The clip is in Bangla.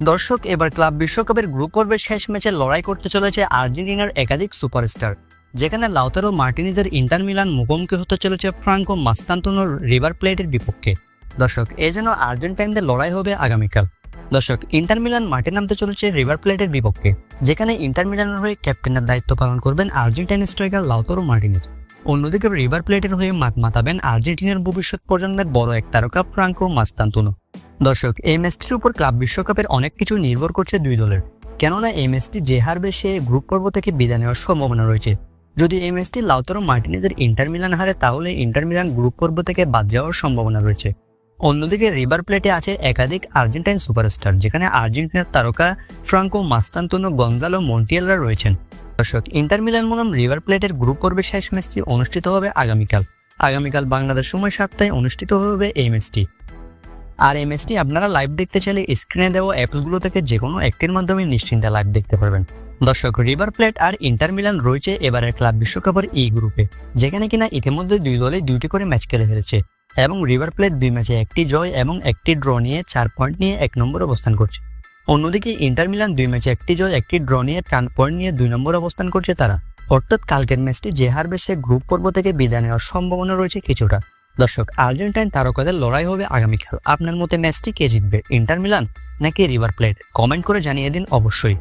দর্শক, এবার ক্লাব বিশ্বকাপের গ্রুপ পর্বের শেষ ম্যাচে লড়াই করতে চলেছে আর্জেন্টিনার একাধিক সুপারস্টার, যেখানে লাউতারো মার্টিনিজের ইন্টার মিলান মুখোমুখি হতে চলেছে ফ্রাঙ্কো মাস্তান্তোনোর রিভার প্লেটের বিপক্ষে। দর্শক, এ যেন আর্জেন্টাইনদের লড়াই হবে আগামীকাল। দর্শক, ইন্টার মিলান মাঠে নামতে চলেছে রিভার প্লেটের বিপক্ষে, যেখানে ইন্টার মিলানের হয়ে ক্যাপ্টেনের দায়িত্ব পালন করবেন আর্জেন্টাইন স্ট্রাইকার লাউতারো মার্টিনিজ। অন্যদিকে রিভার প্লেটের হয়ে মাত মাতাবেন আর্জেন্টিনার ভবিষ্যৎ প্রজন্মের বড় এক তারকা ফ্রাঙ্কো মাস্তান্তোনো। দর্শক এই ম্যাচটির উপর ক্লাব বিশ্বকাপের অনেক কিছু নির্ভর করছে দুই দলের। কেননা এই ম্যাচটি যে হারবে সে গ্রুপ পর্ব থেকে বিদায় নেওয়ার সম্ভাবনা রয়েছে। যদি এই ম্যাচটি লাউতারো মার্টিনেজের ইন্টার মিলান হারে, তাহলে ইন্টার মিলান গ্রুপ পর্ব থেকে বাদ যাওয়ার সম্ভাবনা রয়েছে। অন্যদিকে রিভার প্লেটে আছে একাধিক আর্জেন্টাইন সুপারস্টার, যেখানে আর্জেন্টিনার তারকা ফ্রাঙ্কো মাস্তান্তোনো গঞ্জালো মন্টিয়েলরা রয়েছেন। দর্শক, ইন্টার মিলান বনাম রিভার প্লেটের গ্রুপ পর্বের শেষ ম্যাচটি অনুষ্ঠিত হবে আগামীকাল। আগামীকাল বাংলাদেশ সময় সাতটায় অনুষ্ঠিত হবে এই ম্যাচটি আর এই ম্যাচটি আপনারা লাইভ দেখতে চাইলে স্ক্রিনে দেওয়া অ্যাপসগুলো থেকে যে কোনো একটির মাধ্যমে নিশ্চিন্তে লাইভ দেখতে পারবেন। দর্শক রিভার প্লেট আর ইন্টার মিলান রয়েছে এবারের ক্লাব বিশ্বকাপের ই গ্রুপে যেখানে কিনা ইতিমধ্যে দুই দলে দুইটি করে ম্যাচ খেলে ফেলেছে এবং রিভার প্লেট দুই ম্যাচে একটি জয় এবং একটি ড্র নিয়ে চার পয়েন্ট নিয়ে এক নম্বর অবস্থান করছে। অন্যদিকে ইন্টার মিলান দুই ম্যাচে একটি জয়, একটি ড্র নিয়ে চার পয়েন্ট নিয়ে দুই নম্বর অবস্থান করছে তারা। অর্থাৎ কালকের ম্যাচটি যে হারবে সে গ্রুপ পর্ব থেকে বিদায় নেওয়ার সম্ভাবনা রয়েছে কিছুটা। দর্শক, আর্জেন্টাইন তারকাদের লড়াই হবে আগামীকাল আপনার মতে ম্যাচটি কে জিতবে, ইন্টার মিলান নাকি রিভার প্লেট? কমেন্ট করে জানিয়ে দিন অবশ্যই।